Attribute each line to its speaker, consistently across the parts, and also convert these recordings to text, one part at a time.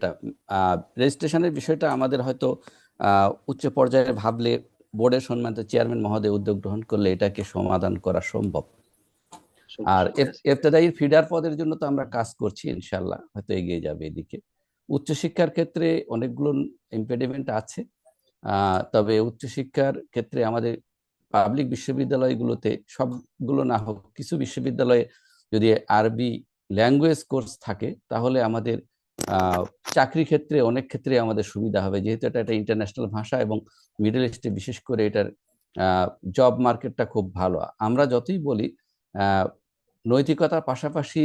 Speaker 1: যেটা রেজিস্ট্রেশনের বিষয়টা আমাদের হয়তো আহ, উচ্চ পর্যায়ে ভাবলে বোর্ডের সম্মানিত চেয়ারম্যান মহোদয় উদ্যোগ গ্রহণ করলে এটাকে সমাধান করা সম্ভব। আর এফ- ফিডার পদের জন্য তো আমরা কাজ করছি ইনশাল্লাহ হয়তো এগিয়ে যাবে এদিকে। উচ্চশিক্ষার ক্ষেত্রে অনেকগুলো ইম্পেডিমেন্ট আছে আহ, তবে উচ্চশিক্ষার ক্ষেত্রে আমাদের পাবলিক বিশ্ববিদ্যালয়গুলোতে সবগুলো না হোক কিছু বিশ্ববিদ্যালয়ে যদি আরবি ল্যাঙ্গুয়েজ কোর্স থাকে তাহলে আমাদের আহ, চাকরি ক্ষেত্রে অনেক ক্ষেত্রে আমাদের সুবিধা হবে। যেহেতু এটা একটা ইন্টারন্যাশনাল ভাষা এবং মিডল ইস্টে বিশেষ করে এটার জব মার্কেটটা খুব ভালো। আমরা যতই বলি নৈতিকতার পাশাপাশি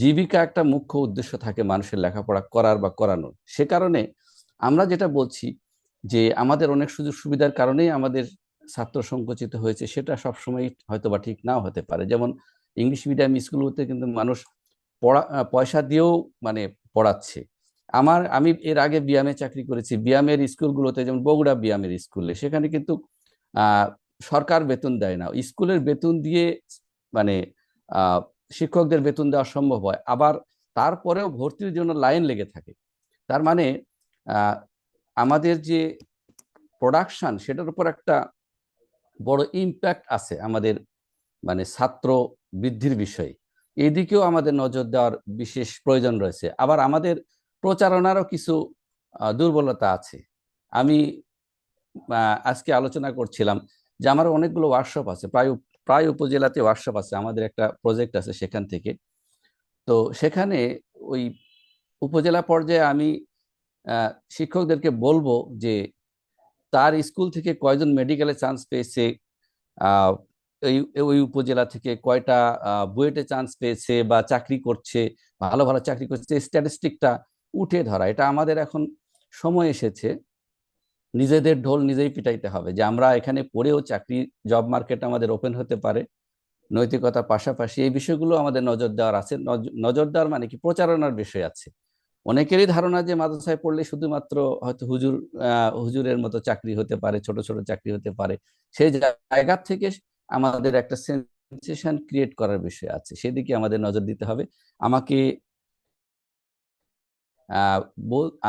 Speaker 1: জীবিকা একটা মুখ্য উদ্দেশ্য থাকে মানুষের লেখাপড়া করার বা করানোর। সে কারণে আমরা যেটা বলছি যে, আমাদের অনেক সুযোগ সুবিধার কারণেই আমাদের ছাত্র সংকুচিত হয়েছে, সেটা সবসময় হয়তো বা ঠিক নাও হতে পারে। যেমন ইংলিশ মিডিয়াম স্কুলগুলোতে কিন্তু মানুষ পড়া পয়সা দিয়েও মানে পড়াচ্ছে। আমার, আমি এর আগে বিয়ামে চাকরি করেছি। বিয়ামের স্কুলগুলোতে যেমন বগুড়া বিয়ামের স্কুলে, সেখানে কিন্তু সরকার বেতন দেয় না। স্কুলের বেতন দিয়ে মানে শিক্ষকদের বেতন দেওয়া সম্ভব হয়। আবার তারপরেও ভর্তির জন্য লাইন লেগে থাকে। তার মানে আমাদের যে প্রোডাকশান সেটার উপর একটা বড় ইম্প্যাক্ট আছে আমাদের মানে ছাত্র বৃদ্ধির বিষয়ে। এদিকেও আমাদের নজর দেওয়ার বিশেষ প্রয়োজন রয়েছে। আবার আমাদের প্রচারণারও কিছু দুর্বলতা আছে। আমি আজকে আলোচনা করছিলাম যে আমার অনেকগুলো ওয়ার্কশপ আছে। প্রায় প্রায় উপজেলাতে ওয়ার্কশপ আছে। আমাদের একটা প্রজেক্ট আছে সেখান থেকে। তো সেখানে ওই উপজেলা পর্যায়ে আমি শিক্ষকদেরকে বলব যে তার স্কুল থেকে কয়জন মেডিকেলে চান্স পেয়েছে ওই উপজেলা থেকে কয়টা বুয়েটে চান্স পেয়েছে বা চাকরি করছে, ভালো ভালো চাকরি করছে স্ট্যাটিস্টিকটা উঠে ধরা। এটা আমাদের এখন সময় এসেছে। নিজেদের ঢোল নিজেই পিটাইতে হবে যে আমরা এখানে পড়েও চাকরি জব মার্কেট আমাদের ওপেন হতে পারে, নৈতিকতার পাশাপাশি এই বিষয়গুলো আমাদের নজর দেওয়ার আছে। নজ- নজর দেওয়ার মানে কি? প্রচারণার বিষয় আছে। অনেকেরই ধারণা যে মাদ্রাসায় পড়লে শুধুমাত্র হয়তো হুজুর হুজুরের মতো চাকরি হতে পারে, ছোট ছোট চাকরি হতে পারে। সেই জায়গা থেকে আমাদের একটা সেন্সেশন ক্রিয়েট করার বিষয় আছে। সেদিকে আমাদের নজর দিতে হবে। আমাকে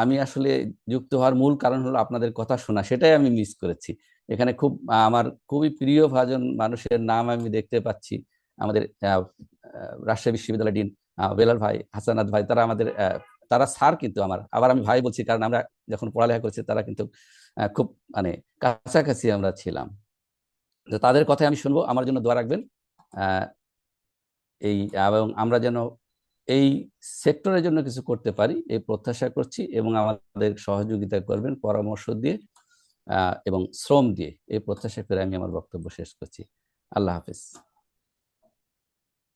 Speaker 1: আমি আসলে যুক্ত হওয়ার মূল কারণ হলো আপনাদের কথা শোনা, সেটাই আমি মিস করেছি। এখানে খুব, আমার খুবই প্রিয় ভাজন মানুষের নাম আমি দেখতে পাচ্ছি। আমাদের রাজশাহী বিশ্ববিদ্যালয় ডিন বেলাল ভাই, হাসানাত ভাই, তারা আমাদের তারা স্যার কিন্তু আমার। আবার আমি ভাই বলছি, কারণ আমরা যখন পড়ালেখা করছি, তারা কিন্তু খুব মানে কাছাকাছি আমরা ছিলাম। তো তাদের কথাই আমি শুনব। আমার জন্য দোয়া রাখবেন। এই, এবং আমরা যেন এই সেক্টরের জন্য কিছু করতে পারি, এই প্রত্যাশা করছি এবং আমাদের সহযোগিতা করবেন, পরামর্শ দিয়ে এবং শ্রম দিয়ে এই প্রত্যাশা করে আমি আমার বক্তব্য শেষ করছি। আল্লাহ হাফিজ।